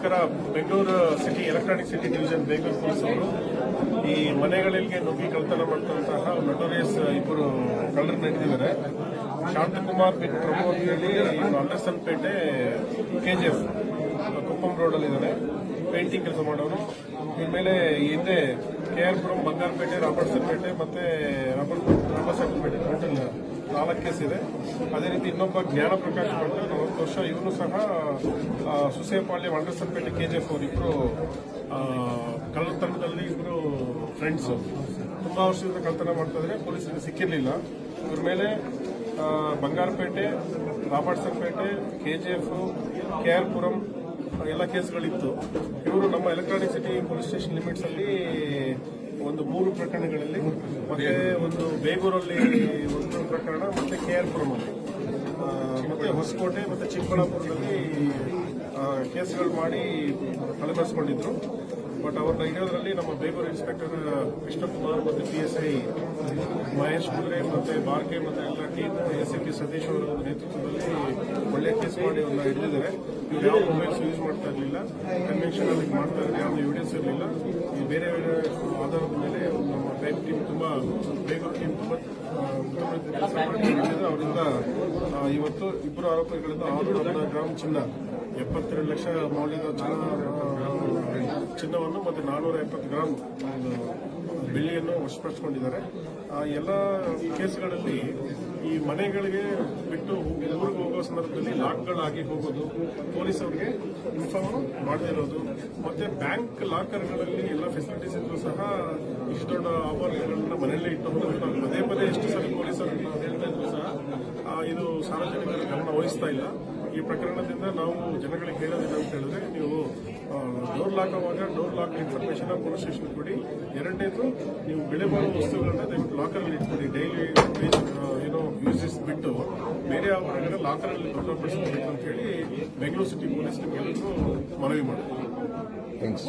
ನಮಸ್ಕಾರ Bengaluru city electronic city division vehicle police ಅವರು ಈ ಮನೆಗಳಿಗೆ ನುಗ್ಗಿ ಕಳ್ತನ ಮಾಡ್ತಂತಹ ನಟೋರಿಯಸ್ ಇಬ್ಬರು ಕಳ್ಳರು ನಡೆದಿದ್ದಾರೆ ಶಾಂತಕುಮಾರ್ ಬಿನ್ ಪ್ರಮೋದಿಯಲ್ಲಿ ಅಂತ ಹೇಳಿ ಇವರು ಎಫ್ ಕುಪ್ಪಂ ರೋಡಲ್ಲಿ ಇದ್ದಾರೆ. ಪೇಂಟಿಂಗ್ ಕೆಲಸ ಮಾಡೋರು. ಇನ್ಮೇಲೆ ಹಿಂದೆ K R Puram Bangarapete Robertsonpet ಮತ್ತೆ ರಾಬರ್ಟ್ ರಾಬರ್ಟ್ಸನ್ ಪೇಟೆ ಟೋಟಲ್ ನಾಲ್ಕು ಕೇಸ್ ಇದೆ. ಅದೇ ರೀತಿ ಇನ್ನೊಬ್ಬ ಜ್ಞಾನ ಪ್ರಕಾಶ್ ಭಟ್ ನಲವತ್ತು ವರ್ಷ ಇವನು ಸಹ Susepalya Andersonpet K G F ಅವರಿಬ್ಬರು ಕಳ್ಳತನದಲ್ಲಿ ಇಬ್ಬರು ಫ್ರೆಂಡ್ಸ್ ತುಂಬಾ ವರ್ಷದಿಂದ ಕಳ್ಳತನ ಮಾಡ್ತಾ ಇದ್ರೆ. ಪೊಲೀಸರಿಗೆ ಸಿಕ್ಕಿರಲಿಲ್ಲ. ಇವ್ರ ಮೇಲೆ Bangarapete Robertsonpet K G F K R Puram ಎಲ್ಲ ಕೇಸ್ಗಳಿತ್ತು. ಇವರು ನಮ್ಮ electronic city police station limits ಅಲ್ಲಿ ಒಂದು ಮೂರು ಪ್ರಕರಣಗಳಲ್ಲಿ ಮತ್ತೆ ಒಂದು ಬೇಗೂರಲ್ಲಿ ಒಂದು ಪ್ರಕರಣ ಮತ್ತೆ ಕೆ ಆರ್ ಪುರಂ ಅಲ್ಲಿ ಮತ್ತೆ ಹೊಸಕೋಟೆ ಮತ್ತೆ ಚಿಕ್ಕಬಳ್ಳಾಪುರದಲ್ಲಿ ಕೇಸ್ಗಳು ಮಾಡಿ ತಲೆಬರೆಸ್ಕೊಂಡಿದ್ರು ಬಟ್ ಅವ್ರನ್ನ ಹಿಡಿಯೋದ್ರಲ್ಲಿ ನಮ್ಮ ಬೇಗೂರು ಇನ್ಸ್ಪೆಕ್ಟರ್ ಕೃಷ್ಣಕುಮಾರ್ ಮತ್ತು ಪಿ ಎಸ್ ಐ ಮಹೇಶ್ ಕುದುರೆ ಮತ್ತು ಬಾರ್ಕೆ ಮತ್ತು ಎಲ್ಲ ಟೀಮ್ ಎಸ್ ಎ ಪಿ ಸತೀಶ್ ಅವರ ನೇತೃತ್ವದಲ್ಲಿ ಒಳ್ಳೆ ಕೇಸ್ ಮಾಡಿ ಅವ್ರನ್ನ ಹಿಡಿದಿದ್ದಾರೆ. ಇವ್ರು ಯಾವ ಮೊಬೈಲ್ಸ್ ಯೂಸ್ ಮಾಡ್ತಾ ಇರಲಿಲ್ಲ. ಕನ್ವೆನ್ಷನ್ ಅಲ್ಲಿ ಮಾಡ್ತಾ ಇರಲಿಲ್ಲ. ಯಾವುದೇ ಎವಿಡೆನ್ಸ್ ಇರಲಿಲ್ಲ. ಬೇರೆ ಬೇರೆ ಆಧಾರದ ಮೇಲೆ ನಮ್ಮ ಟೈಮ್ ಟೀಮ್ ತುಂಬ ಬೇಗೂರು ಟೀಮ್ ತುಂಬ. ಅವರಿಂದ ಇವತ್ತು ಇಬ್ಬರು ಆರೋಪಿಗಳಿಂದ ಆರು ಗ್ರಾಮ್ ಚಿನ್ನ, ಎಪ್ಪತ್ತೆರಡು ಲಕ್ಷ ಮೌಲ್ಯದ ಚಿನ್ನ ಚಿನ್ನವನ್ನು ಮತ್ತು ನಾನ್ನೂರ ಎಪ್ಪತ್ತು ಗ್ರಾಮ್ ಬೆಳ್ಳಿಯನ್ನು ವಶಪಡಿಸಿಕೊಂಡಿದ್ದಾರೆ. ಆ, ಎಲ್ಲ ಕೇಸ್ಗಳಲ್ಲಿ ಈ ಮನೆಗಳಿಗೆ ಬಿಟ್ಟು ಊರಿಗೆ ಹೋಗೋ ಸಂದರ್ಭದಲ್ಲಿ ಲಾಕ್ಗಳಾಗಿ ಹೋಗೋದು ಪೊಲೀಸರಿಗೆ ಇನ್ಫಾರ್ಮ್ ಮಾಡದೇ ಇರೋದು, ಮತ್ತೆ ಬ್ಯಾಂಕ್ ಲಾಕರ್ಗಳಲ್ಲಿ ಎಲ್ಲ ಫೆಸಿಲಿಟೀಸ್ ಇದ್ರು ಸಹ ಇಷ್ಟು ದೊಡ್ಡ ಆಫರ್ಗಳನ್ನ ಮನೆಯಲ್ಲೇ ಇಟ್ಟು ಹೋಗೋದು ಪದೇ ಪದೇ ಎಷ್ಟು ಸರಿ ಪೊಲೀಸರು ಹೇಳ್ತಾ ಇದ್ರು ಸಹ ಇದು ಸಾರ್ವಜನಿಕರ ಗಮನ ವಹಿಸ್ತಾ ಇಲ್ಲ. ಈ ಪ್ರಕರಣದಿಂದ ನಾವು ಜನಗಳಿಗೆ ಹೇಳೋದಿಲ್ಲ ಅಂತ ಹೇಳಿದ್ರೆ ನೀವು ಡೋರ್ ಲಾಕ್ ಆಗುವಾಗ door lock information police station ಕೊಡಿ. ಎರಡನೇದು ನೀವು ಬೆಳೆ ಬಾಳುವ ವಸ್ತುಗಳನ್ನ ದಯವಿಟ್ಟು ಲಾಕರಲ್ಲಿ ಇಟ್ಕೊಡಿ. ಡೈಲಿ ಏನೋ ಯೂಸಸ್ ಬಿಟ್ಟು ಬೇರೆ ಆವರಣಗಳ ಲಾಕರಲ್ಲಿ ಭದ್ರಪಡಿಸಬೇಕು ಅಂತ ಹೇಳಿ ಬೆಂಗಳೂರು ಸಿಟಿ ಪೊಲೀಸ್ ನಿಮ್ಗೆಲ್ಲರಿಗೂ ಮನವಿ ಮಾಡ್ತೀವಿ ಥ್ಯಾಂಕ್ಸ್